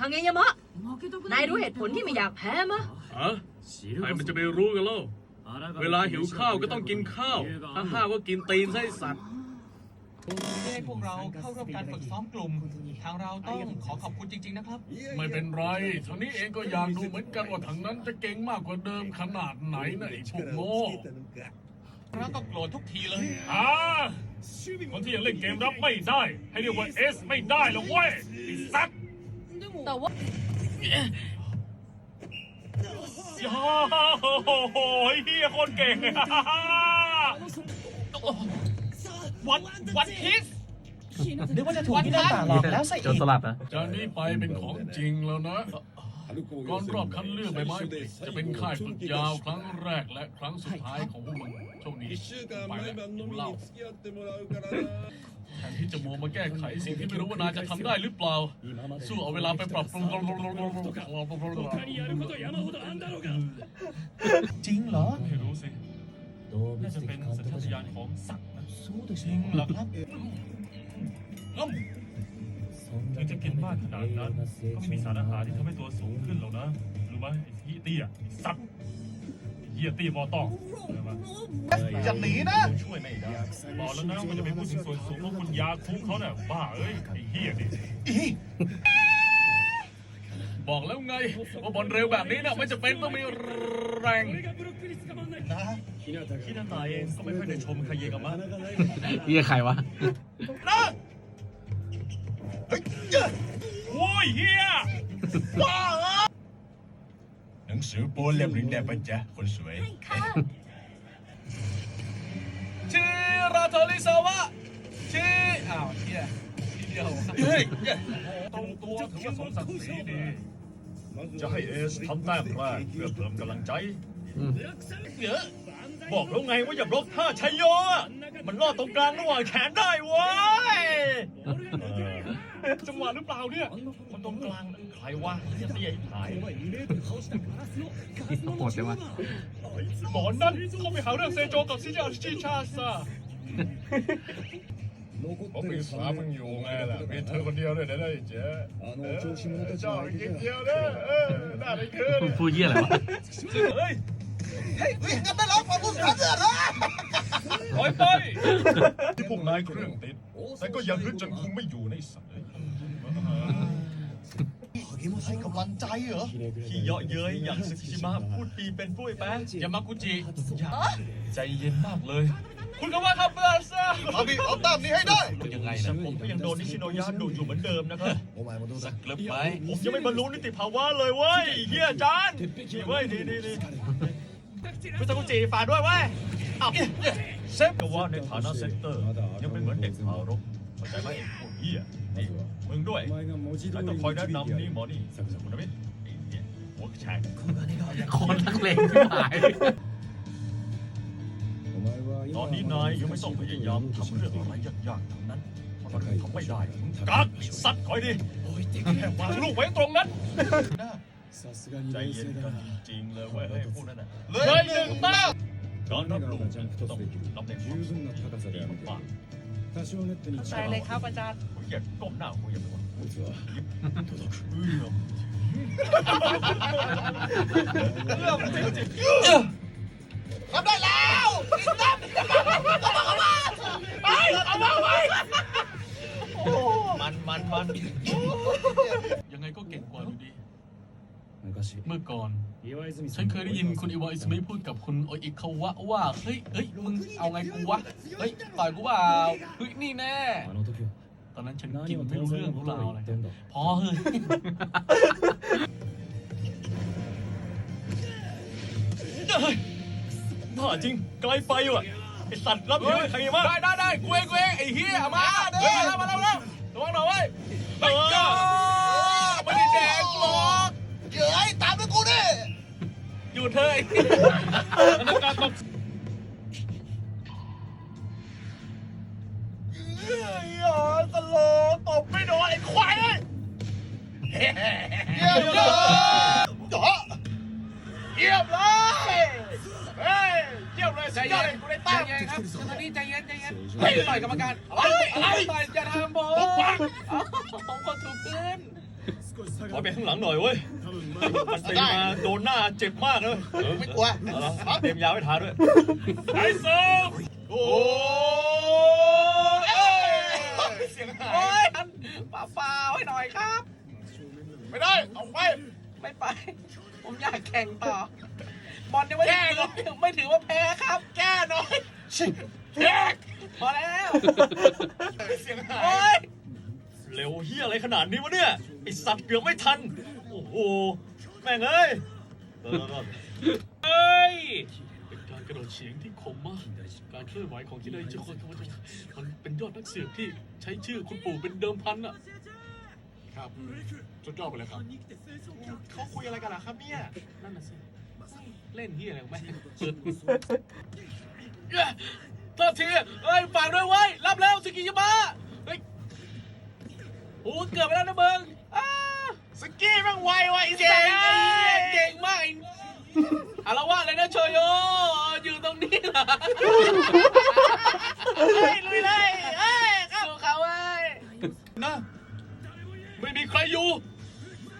คังเงยามะ นายรู้เหตุผลที่ไม่อยากแพ้มะ ฮะใครมันจะไปรู้กันเล่า เวลาหิวข้าวก็ต้องกินข้าว ถ้าห้าวก็กินตีนไส้สัตว์ที่ให้พวกเราเข้าร่วมการฝึกซ้อมกลุ่ม ทางเราต้องขอขอบคุณจริง ๆ นะครับ ไม่เป็นไรทางนี้เองก็อยากดูเหมือนกันว่าทางนั้นจะเก่งมากกว่าเดิมขนาดไหนนะไอ้พวกโง่แล้วก็โกรธทุกทีเลย อ่าคนที่ยังเล่นเกมรับไม่ได้ ให้เรียกว่าเอสไม่ได้หรอกเว้ยไอ้สัตว์ แต่ว่าโอ้โหเฮียคนเก่ง วันวันคิสนึกว่าจะถูกพี่หน้าต่างหลอกแล้วซะโจอีรกสลัดนะ จากนี้ไปเป็นของจริงแล้วนะ ก่อนรอบคัดเลือกใบไม้ผลิจะเป็นค่ายฝึกยาวครั้งแรกและครั้งสุดท้ายของพวกมึงโชคดีไปแล้วเล่าแทนที่จะมัวมาแก้ไขสิ่งที่ไม่รู้ว่านายจะทำได้หรือเปล่า สู้เอาเวลาไปปรับปรุงจริงเหรอ ไม่รู้สิน่าจะเป็นสัญชาตญาณของสัตว์นะจริงเหรอครับ ถึงจะกินมากขนาดนั้น ก็ไม่มีสารอาหารที่ทำให้ตัวสูงขึ้นหรอกนะ รู้ไหมไอ้เหี้ยเตี้ยไอ้สัตว์ไอ้เหี้ยเตี้ยมอต้องเห็นไหมอย่าหนีนะช่วยไม่ได้บอกแล้วนะมันจะไปพูดถึงส่วนสูงของคุณยาคุกเขาเนี่ยบ้าเอ้ยไอ้เหี้ยนี่บอกแล้วไงว่าบอลเร็วแบบนี้น่ะไม่จะเป็นต้องมีแรงนะที่นั่นตายเองก็ไม่ค่อยได้ชมใครเยกับมันเฮียใครวะ โอ้ยเฮียหนังสือโป้เล่มหนึ่งได้ปะจ๊ะคนสวยชิราโทริซาวะชิอ้าวเฮียทีเดียวเฮ้ยตรงตัวถือว่าสมศักดิ์ศรีดีจะให้เอสทำแต้มแรกเพื่อเพิ่มกำลังใจอืมเยอะบอกแล้วไงว่าอย่าบล็อกท่าชัยโยอะมันลอดตรงกลางระหว่างแขนได้เว้ย จังหวะหรือเปล่าเนี่ยคนตรงกลางน่ะใครวะจะเตี้ยหายโหดจังวะหมอนนั่นเขาไปหาเรื่องเซโจกับซิจิอาชิชาซะผมมีสามึงอยู่ไงล่ะมีเธอคนเดียวด้วยนะได้เจ๊เจ้ากินเดียวนะเออน่าได้คืนพูดเยี่ยอะไรวะเฮ้ยเฮ้ยก็ได้รับความรู้สึกเสือนะถอยไปที่พวกนายเครื่องติดแต่ก็ยังฮึดจนคุมไม่อยู่ในสัตว์ เลยให้กำลังใจเหรอ ที่เยาะเย้ยอย่างสึกิชิมะพูดปีเป็นปุ้ยแป๊ะยามากุจิอย่าใจเย็นมากเลย คุณก็ว่าครับเบอร์ซ่าเอาดิเอาตามนี้ให้ได้ ยังไงแต่นะผมก็ยังโดนนิชิโนยะดุอยู่เหมือนเดิมนะครับสักเกลือบไหมผมยังไม่บรรลุนิติภาวะเลยเว้ยเฮียจานนี่เว้ยนี่นี่นี่คุณตะกุจิฝากด้วยเว้ยอ้าวเซฟก็ว่าในฐานะเซนเตอร์ ยังเป็นเหมือนเด็กทารก เข้าใจไหมไอ้พวกเฮียนี่มึงด้วยแล้วต้องคอยแนะนำนี่หมอนี่คุณนะมิไอ้เฮียหัวแฉกโคนนักเลงที่หายตอนนี้นายยังไม่ต้องพยายามทำเรื่องอะไรยากๆทั้งนั้นเพราะเราทำไม่ได้มึงกักไอ้สัตว์คอยดิแค่วางลูกไว้ตรงนั้นใจเย็นกันจริงๆเลยเว้ยไอ้พวกนั้นน่ะเลยหนึ่งมากการรับลูกต้องรับในความดีมาก ใจเลยครับอาจารย์ๆผมอยากก้มหน้าคุยกับมันเอื้อมเอื้อมจริงทำได้แล้วอีกนับต้องมาเอามาไปเอามาไว้มันมันมันยังไงก็เก่งกว่าอยู่ดี เมื่อก่อน ฉันเคยได้ยินคุณอิวาอิสมิพูดกับคุณโออิคาวะว่า เฮ้ยเฮ้ย มึงเอาไงกูวะ เฮ้ย ต่อยกูเปล่าเฮ้ย นี่แน่ ตอนนั้นฉันกินไม่รู้เรื่องรู้ราวอะไรพอเฮ้ยบ้าจริง ไกลไปว่ะ ไอสัตว์รับผิวใครมาได้ได้ได้กูเองกูเองไอ้เหี้ยมาเฮ้ยมาแล้วมาแล้วมาแล้วระวังหน่อยเว้ยเฮ้ยไม่ได้แดงหรอกเดี๋ยวไอ้ตามด้วยกูดิ หยุดเถอะไอ้อันนั้นการตบเฮ้ยอ๋อตลกตบไม่โดนไอ้ควายเลยเยี่ยมเลยจ๋อเยี่ยมเลยเฮ้ยเยี่ยมเลยใจเย็นกูได้ตั้งครับตอนนี้ใจเย็นใจเย็นเฮ้ยต่อยกรรมการเฮ้ยอะไรต่อยอย่าทำผมผมคนถูกปืนถอยไปข้างหลังหน่อยเว้ย มันตีมาโดนหน้าเจ็บมากเลยไม่กลัวเอาละเตรียมยาไว้ทาด้วยไอ้สองโอ้เอ้ยเสียงหายโอ้ยทันป่าเปล่าให้หน่อยครับ ไม่ได้เอาไปไม่ไป ผมอยากแข่งต่อบอลยังไม่ได้ไม่ถือว่าแพ้ครับ แก้หน่อยแยกพอแล้วเสียงหาโอ้ยยเร็วเฮียอะไรขนาดนี้วะเนี่ยไอสัตว์เกือบไม่ทัน โอ้โหแม่งเอ้ยรอดรอดเฮ้ยเป็นการกระโดดเฉียงที่คมมาก การเคลื่อนไหวของที่ได้เจ้าคนเขาจะมันเป็นยอดนักเสือกที่ใช้ชื่อคุณปู่เป็นเดิมพันอะครับสุดยอดไปเลยครับ เขาคุยอะไรกันล่ะครับเนี่ย นั่นน่ะสิ เล่นที่อะไรของแม่งสุดโทษทีเอ้ยฝากด้วยไว้ยรับแล้วสกิยามะเฮ้ยโอ้เกือบไปแล้วนะมึงอ้า สกี้แม่งไวว่ะไอ้เก่เจ๋งงไอ้เก่งมากไอ้อารวาสเลยนะโชโยอยู่ตรงนี้เหรอเฮ้ยลุยเลยเอ้ยเข้าเขาเว้ยนะไม่มีใครอยู่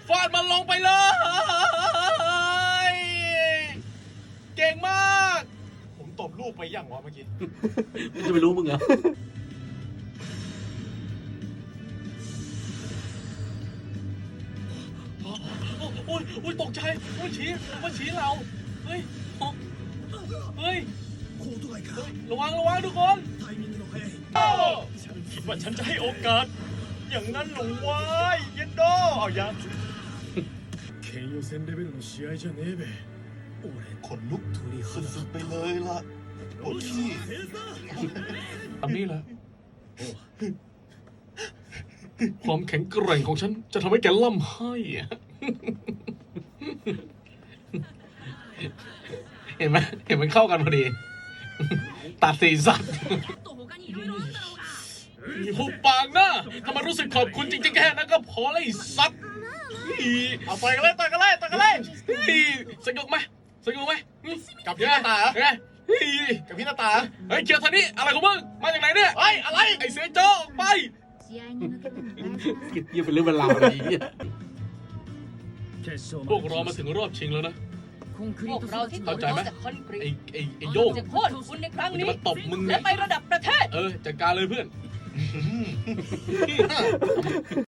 ฟาดมันลงไปเลย เก่งมาก ผมตบลูกไปยังวะเมื่อกี้ อ้ยโอ้ยตกใจโอ้ยชี้มันชี้เราเฮ้ยโอ้เฮ้ยระวังระวังทุกคนฉันคิดว่าฉันจะให้โอกาส อย่างนั้นหลงวายเย็นโดเอายังขนลุกสุดๆไปเลยล่ะปวดขี้ตามนี้แหละความแข็งแกร่งของฉันจะทำให้แกล่ำไห้อะ เห็นไหมเห็นมันเข้ากันพอดี ตัดสีสัตว์หุบปากนะถ้ามัรู้สึกขอบคุณจริงๆแค่นั้นก็พอเลยสัตว์เอาต่อกันเลยต่อกันเลยต่อกันเลยสนุกไหมสนุกไหมกับพี่หน้าตาเหรอกับพี่หน้าตาเฮ้ยเกียร์ทันนี้อะไรของมึงมาจากไหนเนี่ยไอ้อะไรไอ้เสือโจ้ไปกิดเยี่ยเป็นเรื่องเป็นราวอะไรเนี่ย พวกเรามาถึงรอบชิงแล้วนะ พวกเราที่ตกมาจากคอนกรีไอ้ตไอ้ไอ้โยงจะโทษคุณในครั้งมันจะนี้ มาตบมึงและเนี่ยไประดับประเทศ เออจัดการเลยเพื่อน